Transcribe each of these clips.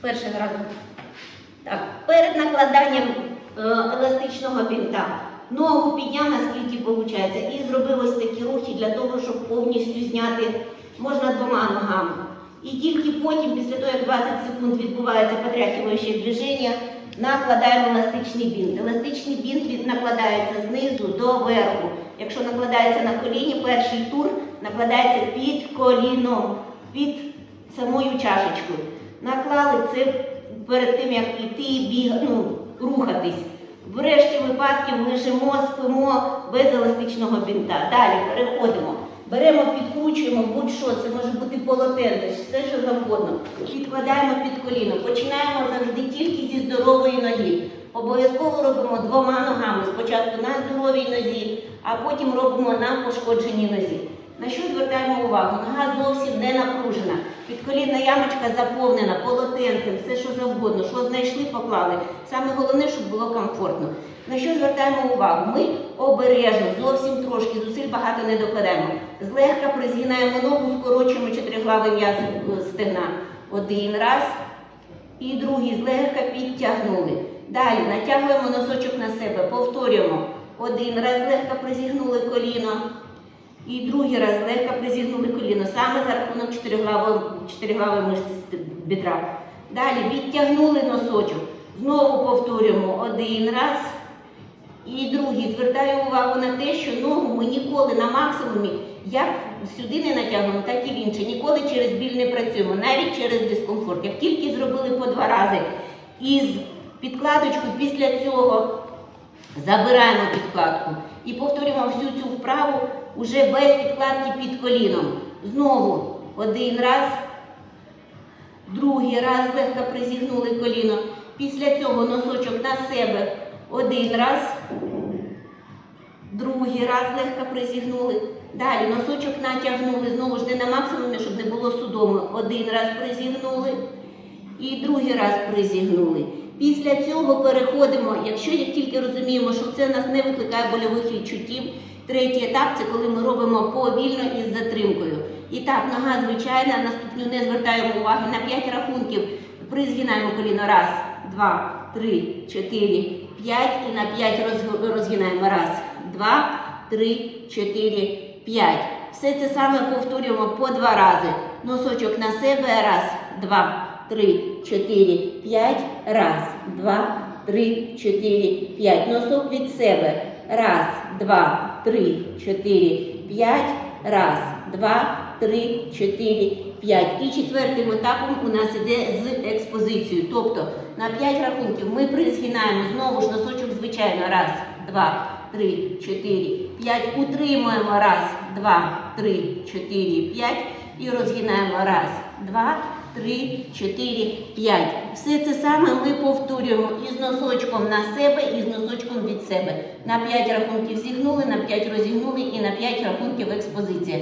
Перший раз. Так, перед накладанням е, еластичного бінта ногу підняв, наскільки виходить, і зробив ось такі рухи для того, щоб повністю зняти можна двома ногами. І тільки потім, після того, як 20 секунд відбувається потряхуюче движення, накладаємо еластичний бінт. Еластичний бінт накладається знизу до верху. Якщо накладається на коліні, перший тур накладається під коліном, під самою чашечкою. Наклали це перед тим, як піти, біг, ну, рухатись. В решті випадків лежимо, спимо без еластичного бінта. Далі переходимо. Беремо, підкручуємо будь-що, це може бути полотенце, все що завгодно. Підкладаємо під коліно. Починаємо завжди тільки зі здорової ноги. Обов'язково робимо двома ногами. Спочатку на здоровій нозі, а потім робимо на пошкодженій нозі. На що звертаємо увагу? Нога зовсім не напружена. Підколінна ямочка заповнена полотенцем, все що завгодно, що знайшли, поклали. Саме головне, щоб було комфортно. На що звертаємо увагу? Ми обережно, зовсім трошки, зусиль багато не докладаємо. Злегка призгинаємо ногу, скорочуємо чотириглавий м'яз е, стегна. Один раз. І другий злегка підтягнули. Далі натягуємо носочок на себе, повторюємо. Один раз злегка призігнули коліно. І другий раз легко призігнули коліно, саме за рахунок чотириглавої, мишці бідра. Далі відтягнули носочок. Знову повторюємо один раз. І другий. Звертаю увагу на те, що ногу ми ніколи на максимумі, як сюди не натягуємо, так і в інше. Ніколи через біль не працюємо, навіть через дискомфорт. Як тільки зробили по два рази із підкладочкою, після цього Забираємо підкладку і повторюємо всю цю вправу уже без підкладки під коліном. Знову один раз, другий раз легко призігнули коліно. Після цього носочок на себе один раз, другий раз легко призігнули. Далі носочок натягнули, знову ж не на максимумі, щоб не було судоми. Один раз призігнули і другий раз призігнули. Після цього переходимо, якщо як тільки розуміємо, що це нас не викликає больових відчуттів. Третій етап це коли ми робимо повільно із затримкою. І так, нога звичайна, на ступню не звертаємо уваги. На 5 рахунків призгинаємо коліно. Раз, два, три, чотири, п'ять. І на 5 роз- розгинаємо. Раз, два, три, чотири, п'ять. Все це саме повторюємо по два рази. Носочок на себе. Раз, два, три, чотири, п'ять. Раз, два, три, чотири, п'ять. Носок від себе. Раз, два, три, чотири, п'ять. Раз, два, три, чотири, п'ять. І четвертим етапом у нас іде з експозицією. Тобто на п'ять рахунків ми призгинаємо знову ж носочок звичайно. Раз, два, три, чотири, п'ять. Утримуємо. Раз, два, три, чотири, п'ять. І розгинаємо. Раз, два, три, чотири, п'ять. Все це саме ми повторюємо із носочком на себе і з носочком від себе. На 5 рахунків зігнули, на 5 розігнули і на 5 рахунків експозиція.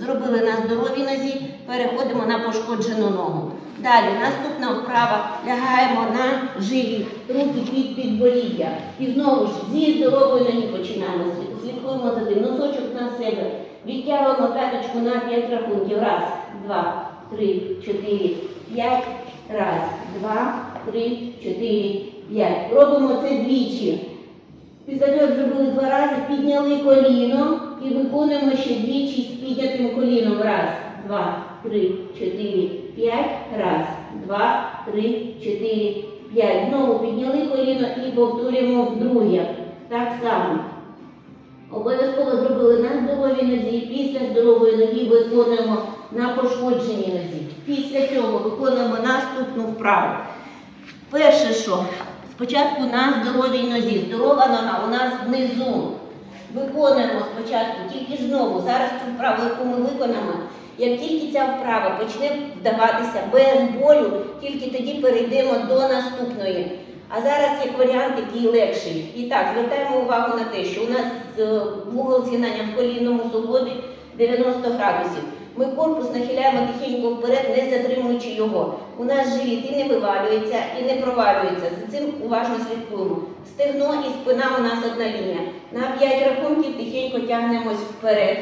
Зробили на здоровій нозі, переходимо на пошкоджену ногу. Далі наступна вправа лягаємо на живіт, руки під підборіддя. І знову ж зі здорової ноги починаємо. Слід- Слідкуємо за тим. Носочок на себе. Відтягуємо п'яточку на 5 рахунків. Раз, два, три, чотири, п'ять. Раз, два, три, чотири, п'ять. Робимо це двічі. Після як зробили два рази, підняли коліно і виконуємо ще двічі з піднятим коліном. Раз, два, три, чотири, п'ять. Раз, два, три, чотири, п'ять. Знову підняли коліно і повторюємо вдруге. Так само. Обов'язково зробили на здоровій нозі, після здорової ноги виконуємо на пошкодженій нозі. Після цього виконуємо наступну вправу. Перше, що спочатку на здоровій нозі. Здорова нога у нас внизу. Виконуємо спочатку, тільки знову, зараз цю вправу, яку ми виконаємо, як тільки ця вправа почне вдаватися без болю, тільки тоді перейдемо до наступної. А зараз як варіант, який легший. І так, звертаємо увагу на те, що у нас вугол згинання в колінному суглобі 90 градусів. Ми корпус нахиляємо тихенько вперед, не затримуючи його. У нас живіт і не вивалюється, і не провалюється. За цим уважно слідкуємо. Стегно і спина у нас одна лінія. На 5 рахунків тихенько тягнемось вперед.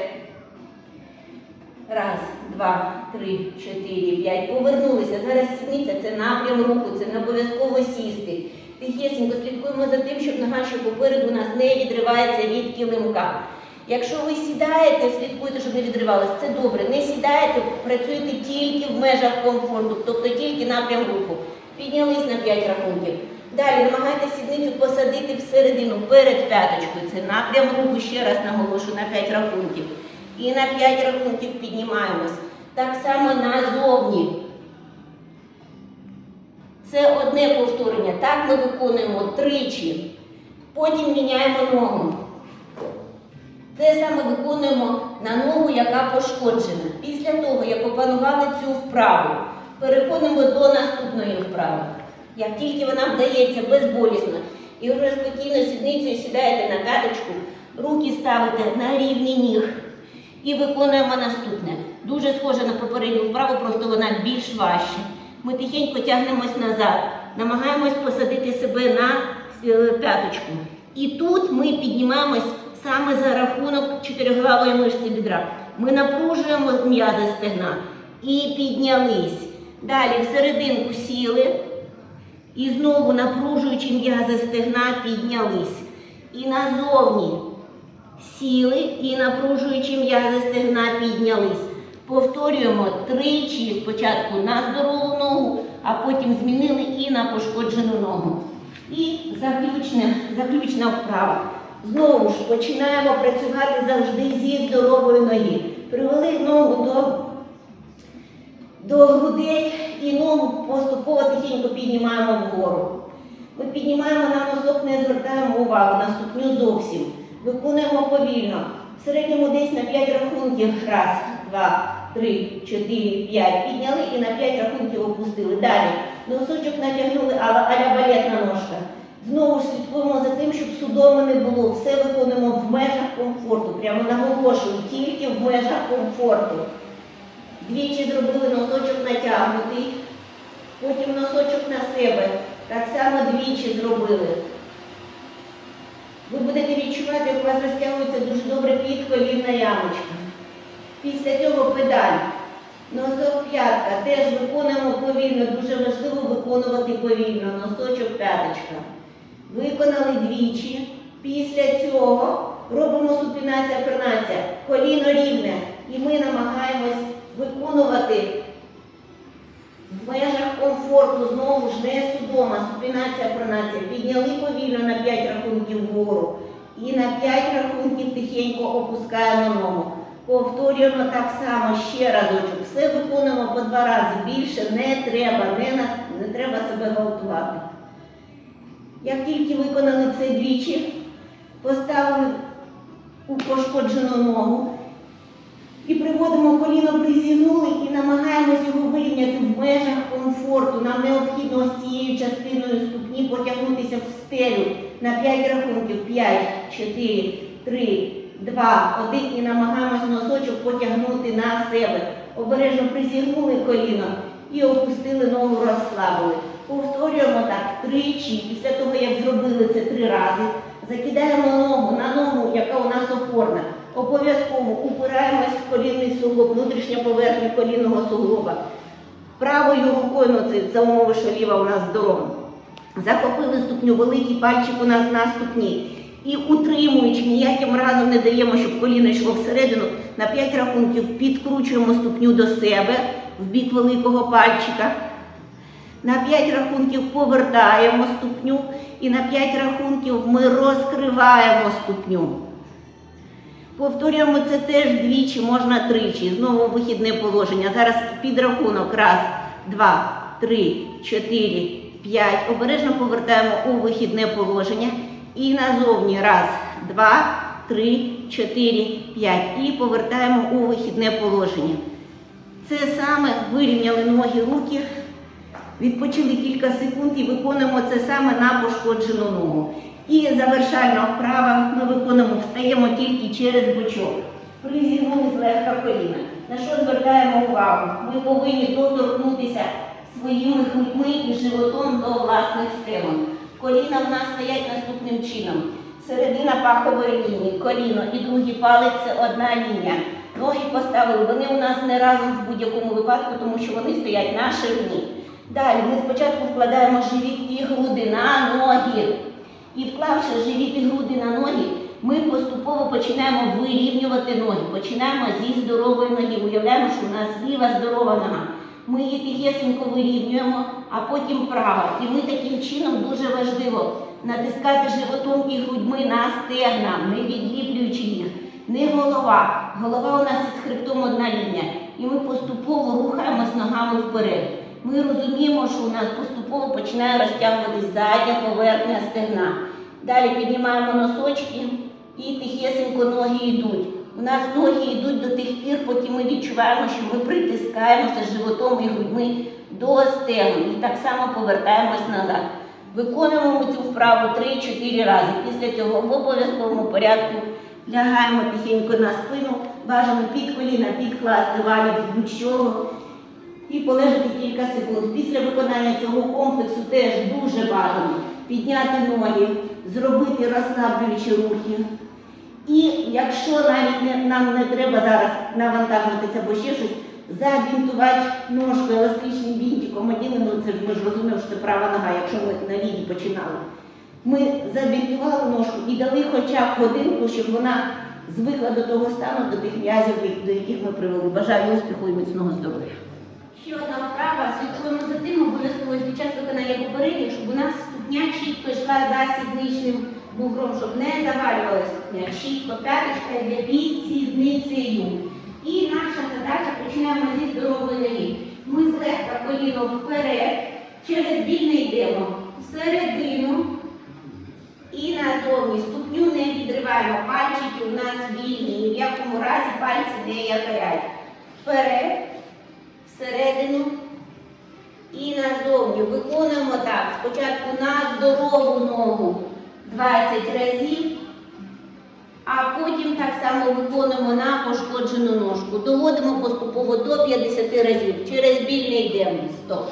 Раз, два, три, чотири, п'ять. Повернулися. Зараз сідниця це напрям руху, це не обов'язково сісти. Тихесенько слідкуємо за тим, щоб нога, що попереду у нас не відривається від килимка. Якщо ви сідаєте, слідкуйте, щоб не відривалося, це добре. Не сідаєте, працюєте тільки в межах комфорту, тобто тільки напрям руху. Піднялись на 5 рахунків. Далі намагайтеся сідницю посадити всередину перед п'яточкою. Це напрям руху, ще раз наголошую, на 5 рахунків. І на 5 рахунків піднімаємось. Так само назовні. Це одне повторення. Так ми виконуємо тричі. Потім міняємо ногу. Те саме виконуємо на ногу, яка пошкоджена. Після того, як опанували цю вправу, переходимо до наступної вправи. Як тільки вона вдається безболісно, і вже спокійно сідницею сідаєте на п'яточку, руки ставите на рівні ніг і виконуємо наступне. Дуже схоже на попередню вправу, просто вона більш важча. Ми тихенько тягнемось назад, намагаємось посадити себе на е, п'яточку. І тут ми піднімаємось саме за рахунок чотириглавої мишці бідра. Ми напружуємо м'язи стегна і піднялись. Далі всерединку сіли і знову напружуючи м'язи стегна, піднялись. І назовні сіли і напружуючи м'язи стегна, піднялись. Повторюємо тричі спочатку на здорову ногу, а потім змінили і на пошкоджену ногу. І заключна, заключна вправа. Знову ж починаємо працювати завжди зі здорової ноги. Привели ногу до, до грудей і ногу поступово тихенько піднімаємо вгору. Ми піднімаємо на носок, не звертаємо увагу на ступню зовсім. Виконуємо повільно. В середньому десь на 5 рахунків. Раз, два, три, чотири, п'ять. Підняли і на 5 рахунків опустили. Далі. Носочок натягнули, а- аля балетна ножка. Знову ж слідкуємо за тим, щоб судоми не було. Все виконуємо в межах комфорту. Прямо наголошую, тільки в межах комфорту. Двічі зробили носочок натягнутий, потім носочок на себе. Так само двічі зробили. Ви будете відчувати, як у вас розтягується дуже добре підколінна ямочка. Після цього педаль. Носок п'ятка теж виконуємо повільно. Дуже важливо виконувати повільно. Носочок п'яточка. Виконали двічі. Після цього робимо супінація пернація. Коліно рівне. І ми намагаємось виконувати в межах комфорту, знову ж не судома, супінація, пронація. Підняли повільно на 5 рахунків вгору. І на 5 рахунків тихенько опускаємо ногу. Повторюємо так само ще разочок. Все виконуємо по два рази. Більше не треба, не, не треба себе гвалтувати. Як тільки виконали це двічі, поставили у пошкоджену ногу, і приводимо коліно, призігнули і намагаємось його вирівняти в межах комфорту. Нам необхідно ось цією частиною ступні потягнутися в стелю на 5 рахунків. 5, 4, 3, 2, 1 і намагаємось носочок потягнути на себе. Обережно призігнули коліно і опустили ногу, розслабили. Повторюємо так тричі. Після того, як зробили це три рази, закидаємо ногу на ногу, яка у нас опорна. Обов'язково упираємось в колінний суглоб, внутрішня поверхня колінного суглоба. Правою рукою, ну це за умови, що ліва у нас здорова. Захопили ступню, великий пальчик у нас на ступні. І утримуючи, ніяким разом не даємо, щоб коліно йшло всередину. На 5 рахунків підкручуємо ступню до себе в бік великого пальчика. На 5 рахунків повертаємо ступню і на 5 рахунків ми розкриваємо ступню. Повторюємо це теж двічі, можна тричі. Знову вихідне положення. Зараз підрахунок. Раз, два, три, чотири, п'ять. Обережно повертаємо у вихідне положення. І назовні. Раз, два, три, чотири, п'ять. І повертаємо у вихідне положення. Це саме вирівняли ноги, руки. Відпочили кілька секунд і виконуємо це саме на пошкоджену ногу. І завершальна вправа ми виконуємо, встаємо тільки через бочок. Призігнули злегка коліна. На що звертаємо увагу? Ми повинні доторкнутися своїми грудьми і животом до власних стегон. Коліна в нас стоять наступним чином. Середина пахової лінії, коліно і другий палець це одна лінія. Ноги поставили, вони у нас не разом в будь-якому випадку, тому що вони стоять на ширині. Далі ми спочатку вкладаємо живіт і груди на ноги. І вклавши живіт і груди на ноги, ми поступово починаємо вирівнювати ноги. Починаємо зі здорової ноги. Уявляємо, що у нас ліва здорова нога. Ми її тихесенько вирівнюємо, а потім права. І ми таким чином дуже важливо натискати животом і грудьми на стегна, не відліплюючи їх. Не голова. Голова у нас із хребтом одна лінія. І ми поступово рухаємось ногами вперед. Ми розуміємо, що у нас поступово починає розтягуватись задня поверхня стегна. Далі піднімаємо носочки і тихесенько ноги йдуть. У нас ноги йдуть до тих пір, поки ми відчуваємо, що ми притискаємося животом і грудьми до стегон. І так само повертаємось назад. Виконуємо цю вправу 3-4 рази. Після цього в обов'язковому порядку лягаємо тихенько на спину, бажано під коліна, підкласти валік з будь-чого і полежати кілька секунд. Після виконання цього комплексу теж дуже бажано підняти ноги, зробити розслаблюючі рухи. І якщо навіть не, нам не треба зараз навантажуватися або ще щось, забінтувати ножку еластичним бінтиком оділимо, ну це ж ми ж розуміємо, що це права нога, якщо ми на лівій починали. Ми забінтували ножку і дали хоча б годинку, щоб вона звикла до того стану, до тих м'язів, до яких ми привели. Бажаю успіху і міцного здоров'я. Ще одна вправа, слідкуємо за тим обов'язково під час виконання попередніх, щоб у нас ступня чітко йшла за сідничним бугром, щоб не завалювалася ступня. Чітко п'яточка йде під сідницею. І наша задача починаємо зі здорової ноги. Ми злегка коліно вперед, через біль не йдемо всередину і назовні. Ступню не відриваємо, пальчики у нас вільні, ні в якому разі пальці не якорять. Вперед всередину і назовні. Виконуємо так. Спочатку на здорову ногу 20 разів, а потім так само виконуємо на пошкоджену ножку. Доводимо поступово до 50 разів. Через біль не йдемо. Стоп.